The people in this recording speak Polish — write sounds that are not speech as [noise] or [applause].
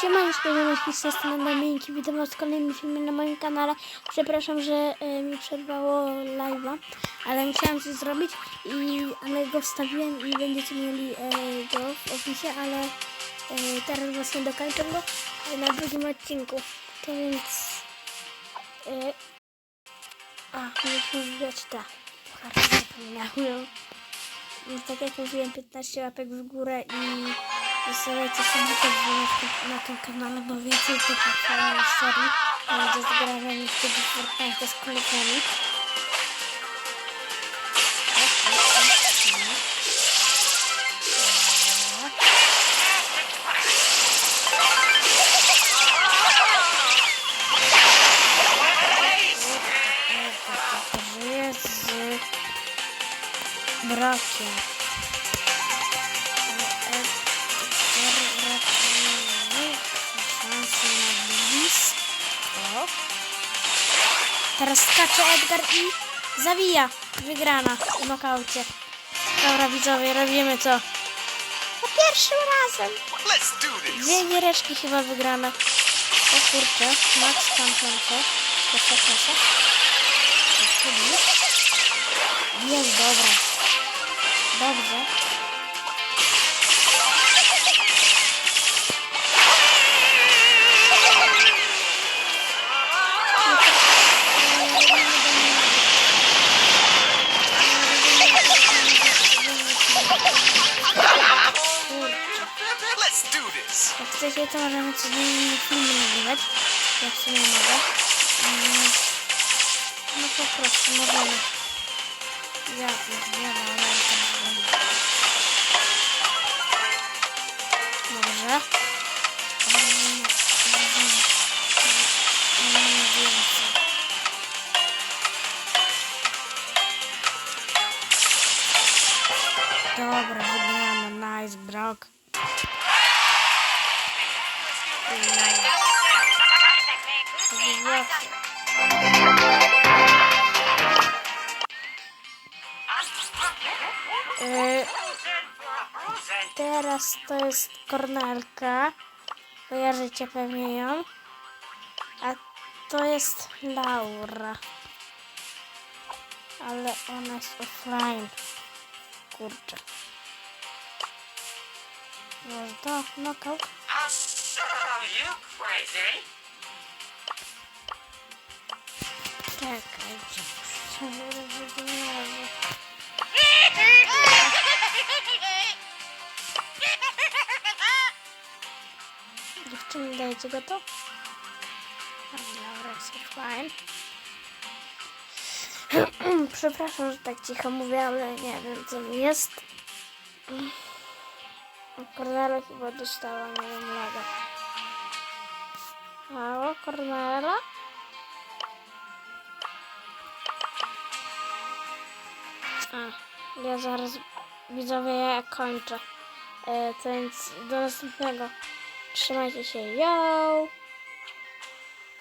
Siemaneczko, ziomeczki, z tej strony Dominiki. Witam was w kolejnym filmie na moim kanale. Przepraszam, że e, mi przerwało live'a, ale musiałam coś zrobić, i, ale go wstawiłem i będziecie mieli e, go w opisie, ale e, teraz właśnie dokończę go e, na drugim odcinku. To więc... E, a, musimy wziąć te pucharki, zapomniałem. Tak jak mówiłem, 15 łapek w górę i zostawiajcie subika na, na tym kanale, bo więcej takich fajnych serii będzie z grami wtedy w Fortnite z kolegami. Brakiem. Teraz skacze Edgar i zawija. Wygrana w nokaucie. Dobra widzowie, robimy to. Po pierwszym razem. Dwie giereczki chyba wygrane. O kurczę, Max Tamtenko. Proszę, proszę. Jest dobra. Dobrze. Так, кстати, это можно на цене фильм называть. Я все ну, не могу. Ну, попросту, можно. Я, я, я, я, я, я, Доброго дня, на найс, брак. Ja tam zrobię. Dobrze. Możemy, możemy. Możemy więcej. Dobra, wygrana, nice, Brock. Y, Teraz to jest Kornelka. Kojarzycie pewnie ją. A to jest Laura. Ale ona jest offline. Kurczę. Może to knockout? Czekajcie. Dziewczyny, dajcie go to? Dobra, jest [clears throat] fajnie. Przepraszam, że tak cicho mówię, ale nie wiem co mi jest. Kornela chyba dostała, nie wiem, laga. Halo, Kornela? A, ja zaraz widzowie ja kończę. E, to więc do następnego. Trzymajcie się. Yo!